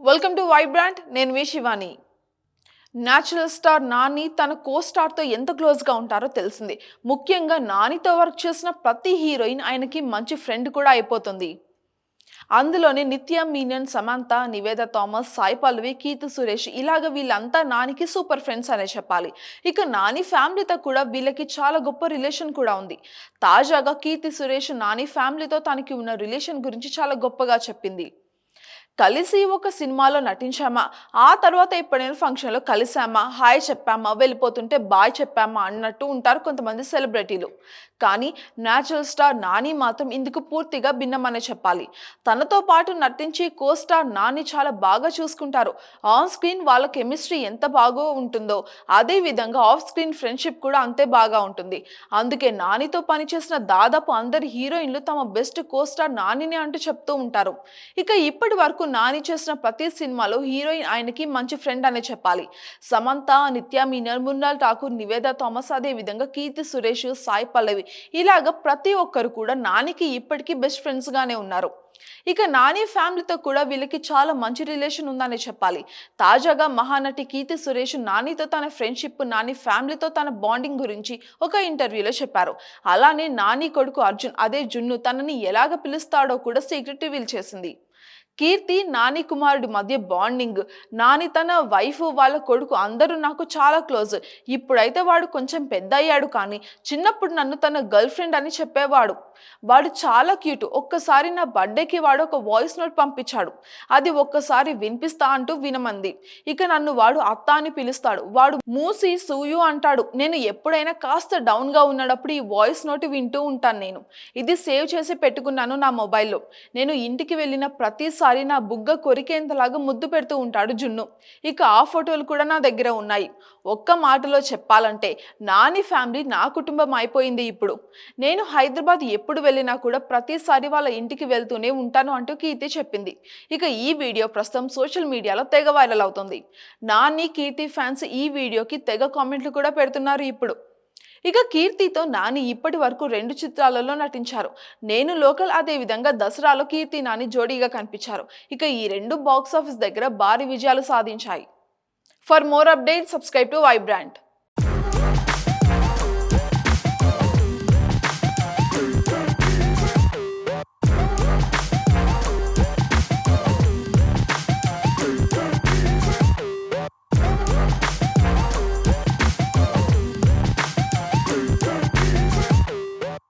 Welcome to Vibrant నేను మీ Shivani. Natural star Nani తన కో స్టార్తో ఎంత క్లోజ్గా ఉంటారో తెలిసింది. ముఖ్యంగా నానితో వర్క్ చేసిన ప్రతి హీరోయిన్ ఆయనకి మంచి ఫ్రెండ్ కూడా అయిపోతుంది. అందులోనే నిత్య మీనన్ సమంత నివేద థామస్ సాయి పల్లవి కీర్తి సురేష్ ఇలాగ వీళ్ళంతా నానికి సూపర్ ఫ్రెండ్స్ అనే చెప్పాలి. ఇక నాని ఫ్యామిలీతో కూడా వీళ్ళకి చాలా గొప్ప రిలేషన్ కూడా ఉంది. తాజాగా కీర్తి సురేష్ నాని ఫ్యామిలీతో తనకి ఉన్న రిలేషన్ గురించి చాలా గొప్పగా చెప్పింది. కలిసి ఒక సినిమాలో నటించామా? ఆ తర్వాత ఎప్పుడైనా ఫంక్షన్లో కలిసామా? హాయ్ చెప్పామా? వెళ్ళిపోతుంటే బాయ్ చెప్పామా? అన్నట్టు ఉంటారు కొంతమంది సెలబ్రిటీలు. కానీ న్యాచురల్ స్టార్ నాని మాత్రం ఇందుకు పూర్తిగా భిన్నమనే చెప్పాలి. తనతో పాటు నటించి కో స్టార్ నాని చాలా బాగా చూసుకుంటారు. ఆన్ స్క్రీన్ వాళ్ళ కెమిస్ట్రీ ఎంత బాగా ఉంటుందో అదే విధంగా ఆఫ్ స్క్రీన్ ఫ్రెండ్షిప్ కూడా అంతే బాగా ఉంటుంది. అందుకే నానితో పనిచేసిన దాదాపు అందరి హీరోయిన్లు తమ బెస్ట్ కో స్టార్ నానిని అంటూ చెప్తూ ఉంటారు. ఇక ఇప్పటి వరకు నాని చేసిన ప్రతి సినిమాలో హీరోయిన్ ఆయనకి మంచి ఫ్రెండ్ అనే చెప్పాలి. సమంత నిత్య మీనర్ మున్నాల్ ఠాకూర్ నివేద థామస్ అదే విధంగా కీర్తి సురేష్ సాయి పల్లవి ఇలాగ ప్రతి ఒక్కరు కూడా నానికి ఇప్పటికీ బెస్ట్ ఫ్రెండ్స్గానే ఉన్నారు. ఇక నాని ఫ్యామిలీతో కూడా వీళ్ళకి చాలా మంచి రిలేషన్ ఉందని చెప్పాలి. తాజాగా మహానటి కీర్తి సురేష్ నానితో తన ఫ్రెండ్షిప్ నాని ఫ్యామిలీతో తన బాండింగ్ గురించి ఒక ఇంటర్వ్యూలో చెప్పారు. అలానే నాని కొడుకు అర్జున్ అదే జున్ను తనని ఎలాగ పిలుస్తాడో కూడా సీక్రెట్ రివీల్ చేసింది. కీర్తి నాని కుమారుడి మధ్య బాండింగ్. నాని తన వైఫ్ వాళ్ళ కొడుకు అందరూ నాకు చాలా క్లోజ్. ఇప్పుడైతే వాడు కొంచెం పెద్ద అయ్యాడు కానీ చిన్నప్పుడు నన్ను తన గర్ల్ ఫ్రెండ్ అని చెప్పేవాడు. వాడు చాలా క్యూట్. ఒక్కసారి నా బర్త్డేకి వాడు ఒక వాయిస్ నోట్ పంపించాడు. అది ఒక్కసారి వినిపిస్తా అంటూ వినమంది. ఇక నన్ను వాడు అత్త అని పిలుస్తాడు. వాడు మూసి సూయు అంటాడు. నేను ఎప్పుడైనా కాస్త డౌన్గా ఉన్నప్పుడు ఈ వాయిస్ నోట్ వింటూ ఉంటాను నేను. ఇది సేవ్ చేసి పెట్టుకున్నాను నా మొబైల్లో. నేను ఇంటికి వెళ్ళిన ప్రతిసారి నా బుగ్గ కొరికేంతలాగా ముద్దు పెడుతూ ఉంటాడు జున్ను. ఇక ఆ ఫోటోలు కూడా నా దగ్గర ఉన్నాయి. ఒక్క మాటలో చెప్పాలంటే నాని ఫ్యామిలీ నా కుటుంబం అయిపోయింది ఇప్పుడు. నేను హైదరాబాద్ ఎప్పుడు వెళ్ళినా కూడా ప్రతిసారి వాళ్ళ ఇంటికి వెళ్తూనే ఉంటాను అంటూ కీర్తి చెప్పింది. ఇక ఈ వీడియో ప్రస్తుతం సోషల్ మీడియాలో తెగ వైరల్ అవుతుంది. నాని కీర్తి ఫ్యాన్స్ ఈ వీడియోకి తెగ కామెంట్లు కూడా పెడుతున్నారు ఇప్పుడు. ఇక కీర్తితో నాని ఇప్పటి వరకు రెండు చిత్రాలలో నటించారు. నేను లోకల్ అదే విధంగా దసరాలో కీర్తి నాని జోడీగా కనిపించారు. ఇక ఈ రెండు బాక్స్ ఆఫీస్ దగ్గర భారీ విజయాలు సాధించాయి. For more update subscribe to Vibrant